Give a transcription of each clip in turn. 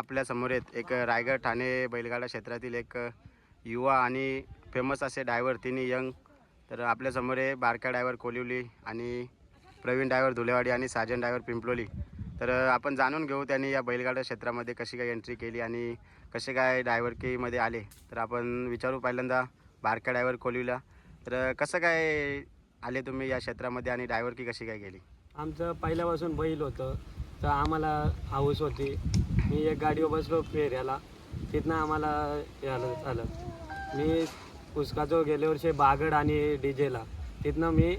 आपल्यासमोर येत एक रायगड ठाणे बैलगाडा क्षेत्रातील एक युवा आणि फेमस असे डायव्हर तिन्ही यंग तर आपल्यासमोर आहे बारका डायव्हर कोलिवली आणि प्रवीण डायव्हर धुलेवाडी आणि साजन डायव्हर पिंपलोली. तर आपण जाणून घेऊ त्यांनी या बैलगाडा क्षेत्रामध्ये कशी काय एंट्री केली आणि कसे काय डायव्हरकीमध्ये आले. तर आपण विचारू पहिल्यांदा बारका डायव्हर कोलिवला तर कसं काय आले तुम्ही या क्षेत्रामध्ये आणि डायव्हरकी कशी काय केली? आमचं पहिल्यापासून बैल होतं. तर आम्हाला हाऊस होती. मी एक गाडीवर बसलो फेऱ्याला. तिथनं आम्हाला हे आलं झालं. मी पुस्तकाचं गेल्या वर्षी बागड आणि डीजेला. तिथनं मी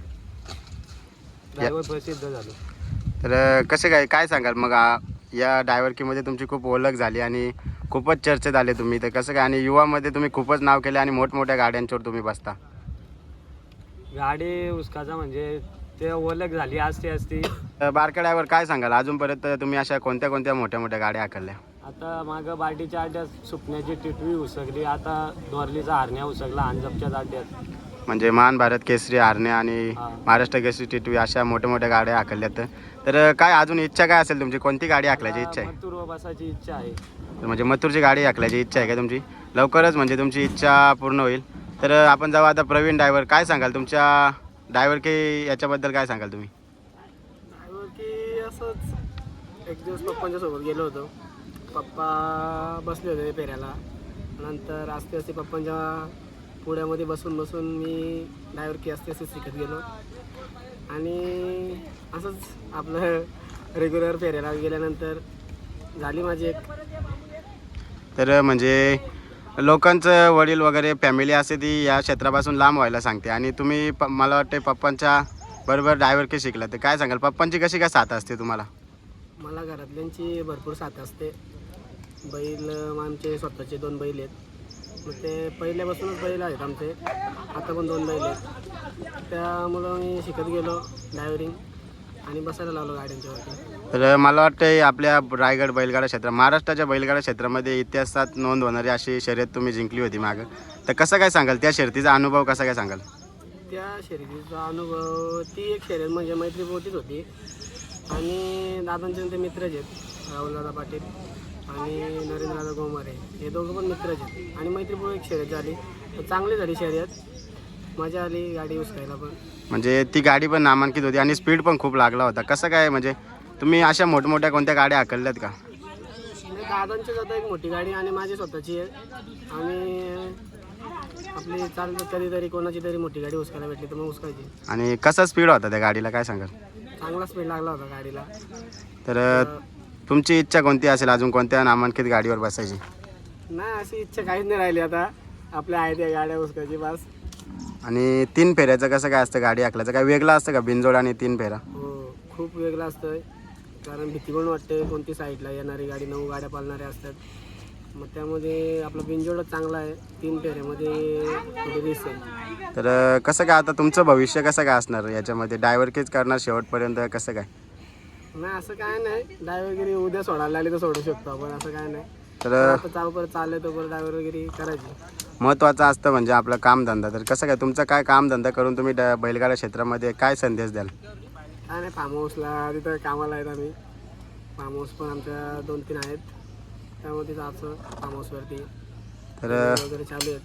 ड्रायव्हर प्रसिद्ध झालो. तर कसे काय काय सांगाल? मग आ- या डायव्हरकीमध्ये तुमची खूप ओळख झाली आणि खूपच चर्चेत आले तुम्ही. तर कसं काय आणि युवामध्ये तुम्ही खूपच नाव केले आणि मोठमोठ्या गाड्यांच्यावर तुम्ही बसता? गाडी उस्काचा म्हणजे ते ओळख झाली असती असती. बारका ड्रायव्हर काय सांगाल? अजूनपर्यंत तुम्ही अशा कोणत्या कोणत्या मोठ्या मोठ्या गाड्या हाकलल्या? आता मागं बार्टीच्या अड्ड्यात सुपण्याची टिटवी उसकली आता नोरलीचा हरण्या उसकला अंजपच्या अड्ड्यात म्हणजे महान भारत केसरी आरण्या आणि. महाराष्ट्र केसरी टिटवी अशा मोठ्या मोठ्या गाड्या हाकलल्यात तर काय अजून इच्छा काय असेल तुमची? कोणती गाडी हाकल्याची इच्छा आहे? मथुर बसायची इच्छा आहे. तर म्हणजे मथुरची गाडी हाकल्याची इच्छा आहे का तुमची? लवकरच म्हणजे तुमची इच्छा पूर्ण होईल. तर आपण जाऊ आता प्रवीण ड्रायव्हर काय सांगाल? तुमच्या ड्रायव्हर की याच्याबद्दल काय सांगाल तुम्ही? की असंच एक दिवस पप्पांच्या सोबत गेलो होतो. पप्पा बसले होते फेऱ्याला नंतर आस्ते आस्ते पप्पांच्या पुढ्यामध्ये बसून बसून मी ड्रायव्हर की असते असते शिकत गेलो. आणि असंच आपलं रेग्युलर फेऱ्याला गेल्यानंतर झाली माझी एक. तर म्हणजे लोकांचं वडील वगैरे फॅमिली असते ती या क्षेत्रापासून लांब व्हायला सांगते. आणि तुम्ही प मला वाटते पप्पांच्या बरोबर ड्रायव्हर की शिकला ते काय सांगाल? पप्पांची कशी काय साथ असते तुम्हाला? मला घरातल्यांची भरपूर साथ असते. बैल मग आमचे स्वतःचे दोन बैल आहेत. मग ते पहिल्यापासूनच बैल आहेत आमचे. आता पण दोन बैल आहेत. त्यामुळं मी शिकत गेलो ड्रायव्हरिंग आणि बसायला लावलो गाड्यांच्यावरती तर मला वाटतं आपल्या रायगड बैलगाडा क्षेत्र महाराष्ट्राच्या बैलगाडा क्षेत्रामध्ये इतिहासात नोंद होणारी अशी शर्यत तुम्ही जिंकली होती मागं. तर कसं काय सांगाल? त्या शर्यतीचा अनुभव कसा काय सांगाल? त्या शर्यतीचा अनुभव ती एक शर्यत म्हणजे मैत्रीपोटीच होती. आणि दादांचे ते मित्रच आहेत राहुलदादा पाटील आणि नरेंद्रदादा गोमारे हे दोघं पण मित्रच आहेत. आणि मैत्रीपूर्ण एक शर्यत झाली. तर चांगली झाली शर्यत. मजा आली गाडी उचकायला पण. म्हणजे ती गाडी पण नामांकित होती आणि स्पीड पण खूप लागला होता. कसं काय म्हणजे तुम्ही अशा मोठमोठ्या कोणत्या गाड्या हाकलल्यात का? आणि दादांची जाता एक मोठी गाडी आणि माझी स्वतःची आहे. आणि आपली चालतं कधीतरी कोणाची तरी मोठी गाडी उचकायला भेटली तर मग उचकायची आणि कसा स्पीड होता त्या गाडीला काय सांगाल? चांगला स्पीड लागला होता गाडीला. तर तुमची इच्छा कोणती असेल अजून कोणत्या नामांकित गाडीवर बसायची? नाही अशी इच्छा काहीच नाही राहिली आता. आपल्या आहेत त्या गाड्या उचकायची बस. आणि तीन फेऱ्याचं कसं काय असतं? गाडी हाकल्याचं काय वेगळं असतं का? बिनजोड आणि तीन फेरा? हो खूप वेगळं असतं. कारण भीती पण वाटते कोणती साईडला येणारी गाडी नऊ गाड्या पालणाऱ्या असतात. मग त्यामध्ये आपला बिंजोडच चांगला आहे. तीन फेऱ्यामध्ये रिस्क आहे तर कसं काय आता तुमचं भविष्य कसं काय असणार? याच्यामध्ये ड्रायव्हर केच करणार? शेवटपर्यंत कसं काय? नाही असं काय नाही. ड्रायव्हर वगैरे उद्या सोडायला आली तर सोडू शकतो आपण. असं काय नाही. तर परत चाललं परत ड्रायव्हर वगैरे करायची. महत्त्वाचं असतं म्हणजे आपलं कामधंदा. तर कसं काय तुमचं काय कामधंदा करून तुम्ही ड- बैलगाडा क्षेत्रामध्ये काय संदेश द्याल? काय नाही फार्म हाऊसला तिथं कामाला आहेत आम्ही. फार्म हाऊस पण आमच्या दोन तीन आहेत त्यामध्ये जायचं फार्म हाऊसवरती तर वगैरे चालू आहेत.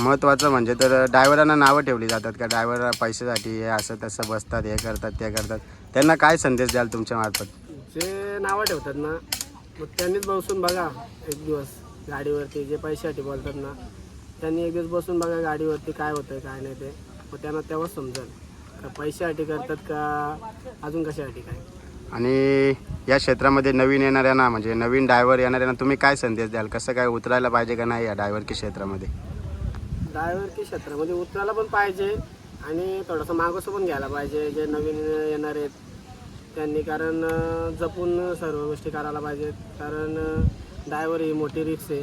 महत्त्वाचं म्हणजे तर ड्रायव्हरांना नावं ठेवली जातात का? ड्रायव्हर पैशासाठी हे असं तसं बसतात हे करतात ते करतात. त्यांना काय संदेश द्याल तुमच्या मार्फत? जे नावं ठेवतात ना मग त्यांनीच बसून बघा एक दिवस गाडीवरती जे पैशासाठी बोलतात ना त्यांनी एक दिवस बसून बघा गाडीवरती काय होतं काय नाही ते. मग त्यांना तेव्हाच समजेल. का पैशासाठी करतात का अजून कशासाठी काय? आणि या क्षेत्रामध्ये नवीन येणाऱ्यांना म्हणजे नवीन ड्रायव्हर येणाऱ्यांना तुम्ही काय संदेश द्याल? कसं काय उतरायला पाहिजे का नाही या ड्रायव्हर की क्षेत्रामध्ये? ड्रायव्हर की क्षेत्रामध्ये उतरायला पण पाहिजे आणि थोडंसं मागोसं पण घ्यायला पाहिजे जे नवीन येणार आहेत. त्यांनी कारण जपून सर्व गोष्टी करायला पाहिजेत. कारण ड्रायव्हर ही मोठी रिक्स आहे.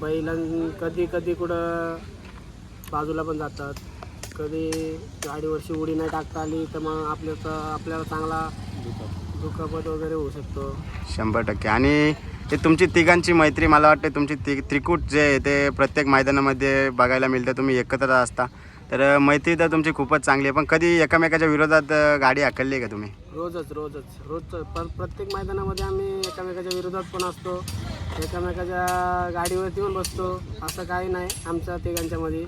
बैलां कधी कधी कुठं बाजूला पण जातात. कधी गाडीवरची उडी नाही टाकता आली तर मग आपल्याचा आपल्याला चांगला दुखापत वगैरे होऊ शकतो. शंभर टक्के. आणि ते तुमची तिघांची मैत्री मला वाटते तुमची ति त्रिकूट जे आहे ते प्रत्येक मैदानामध्ये बघायला मिळतं. तुम्ही एकत्र असता. तर मैत्री तर तुमची खूपच चांगली आहे. पण कधी एकामेकाच्या विरोधात गाडी हाकलली आहे का तुम्ही? रोजच रोजच रोजच. पर प्रत्येक मैदानामध्ये आम्ही एकामेकाच्या विरोधात पण असतो. एकामेकाच्या गाडीवरती पण बसतो. असं काही नाही आमच्या तिघांच्यामध्ये.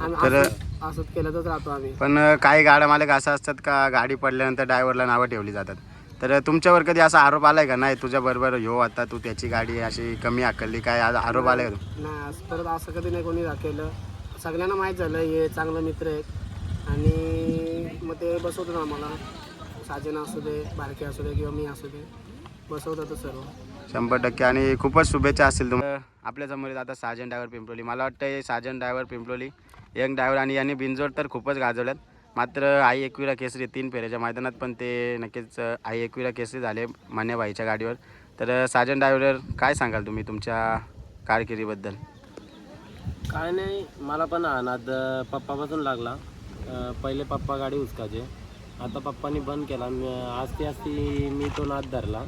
आम्ही तर- असं- असंच केलंच राहतो आम्ही. पण काही गाड्या मालक असं असतात का गाडी पडल्यानंतर ड्रायव्हरला नावं ठेवली जातात? तर तुमच्यावर कधी असा आरोप आलाय का? नाही तुझ्याबरोबर हो आता तू त्याची गाडी अशी कमी हाकलली काय आ- आरोप आलाय का? नाही असं परत असं कधी नाही कोणी केलं सगळ्यांना माहीत झालं हे चांगलं मित्र आहेत. आणि मग ते बसवतात आम्हाला. साजन असू दे बारके असू दे किंवा मी असू दे बसवतात सर्व. शंभर टक्के. आणि खूपच शुभेच्छा असतील तुम्हाला. आपल्यासमोर येत आता साजन ड्रायव्हर पिंपलोली. मला वाटतं हे Sajan driver Pimploli young driver आणि यांनी बिनजोड तर खूपच गाजवल्यात. मात्र आई एकविरा केसरी तीन फेऱ्याच्या मैदानात पण ते नक्कीच आई एकविरा केसरी झाले मान्यबाईच्या गाडीवर. तर साजन ड्रायव्हर काय सांगाल तुम्ही तुमच्या कारकिर्दीबद्दल? काय नाही मला पण हा नाद अं, पप्पापासून लागला. पहिले पप्पा गाडी उचकायचे आता पप्पानी बंद केला आस्ती आस्ती मी तो नाद धरला.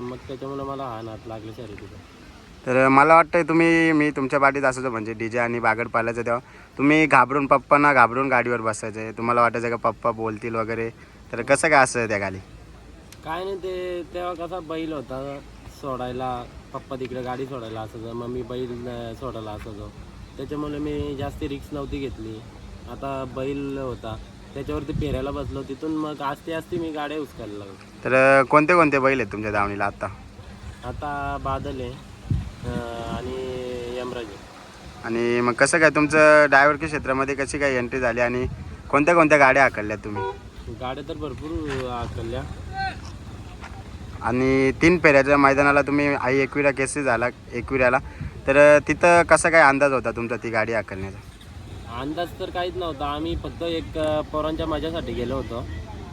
मग त्याच्यामुळे मला हा नाद लागला शर्यतीचा. तर मला वाटतं तुम्ही मी तुमच्या पाठीत असायचो म्हणजे डी जे आणि बागड पालायचं तेव्हा. तुम्ही घाबरून पप्पांना घाबरून गाडीवर बसायचे. तुम्हाला वाटायचं का पप्पा बोलतील वगैरे. तर कसं काय असतं त्या खाली काय नाही ते तेव्हा कसा बैल होता सोडायला. पप्पा तिकडे गाडी सोडायला असायचं मग मी बैल सोडायला असायचो. त्याच्यामुळे मी जास्ती रिक्स नव्हती घेतली. आता बैल होता. त्याच्यावरती फेऱ्याला बसलो. तिथून मग आस्ते आस्ते मी गाड्या उचकायला लागलो. तर कोणते कोणते बैल आहेत तुमच्या दावणीला आत्ता आता बादल आहे अं, आणि यमराज आहे. आणि मग कसं काय तुमचं ड्रायव्हर क्षेत्रामध्ये कशी काय एंट्री झाली आणि कोणत्या कोणत्या गाड्या हाकलल्यात तुम्ही? गाड्या तर भरपूर आकलल्या आणि तीन पेऱ्याच्या मैदानाला तुम्ही आई एकविरा केसरी झाला एकविऱ्याला तर तिथं कसा काय अंदाज होता तुमचा ती गाडी हाकलण्याचा अंदाज तर काहीच नव्हता. आम्ही फक्त एक पोरांच्या मजासाठी गेलो होतो.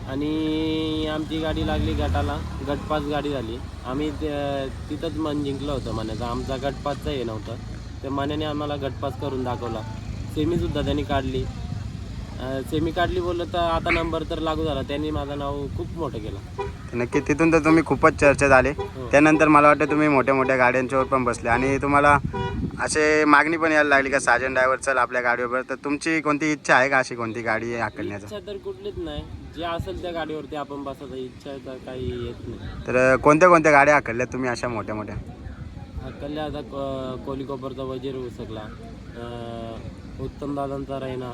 आणि आमची गाडी लागली गटाला. गटपास गाडी झाली. आम्ही तिथंच मन जिंकलं होतं म्हणायचं. आमचा गटपासचं हे नव्हतं. तर मनाने आम्हाला गटपास करून दाखवला. सेमीसुद्धा त्यांनी काढली. सेमी काढली बोललं तर आता नंबर तर लागू झाला. त्यांनी माझं नाव खूप मोठं केलं. नक्की तिथून तर तुम्ही खूपच चर्चेत आले. त्यानंतर मला वाटतं तुम्ही मोठ्या मोठ्या गाड्यांच्यावर पण बसले. आणि तुम्हाला असे मागणी पण यायला लागली का साजन ड्रायव्हर चल आपल्या गाडीवर. तर तुमची कोणती इच्छा आहे का अशी कोणती गाडी इच्छा तर कुठलीच नाही. जे असेल त्या गाडीवरती आपण बसायचं. इच्छा तर काही येत नाही. तर कोणत्या कोणत्या गाड्या हाकलल्यात तुम्ही अशा मोठ्या मोठ्या? हक्कल्या आता को- कोहली कोपरचा वजीर उसकला. उत्तम दादांचा राहिना.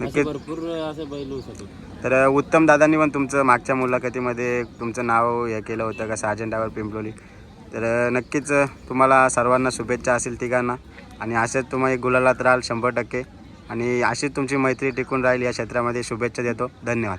नक्कीच. भरपूर असे बैल तर उत्तम दादांनी पण तुमचं मागच्या मुलाखतीमध्ये तुमचं नाव हे केलं होतं का साजन ड्रायव्हर पिंपलोली. तर नक्कीच तुम्हाला सर्वांना शुभेच्छा असेल तिघांना. आणि असेच तुम्हाला गुलालात राहाल शंभर टक्के. आणि अशीच तुमची मैत्री टिकून राहील या क्षेत्रामध्ये शुभेच्छा देतो. धन्यवाद.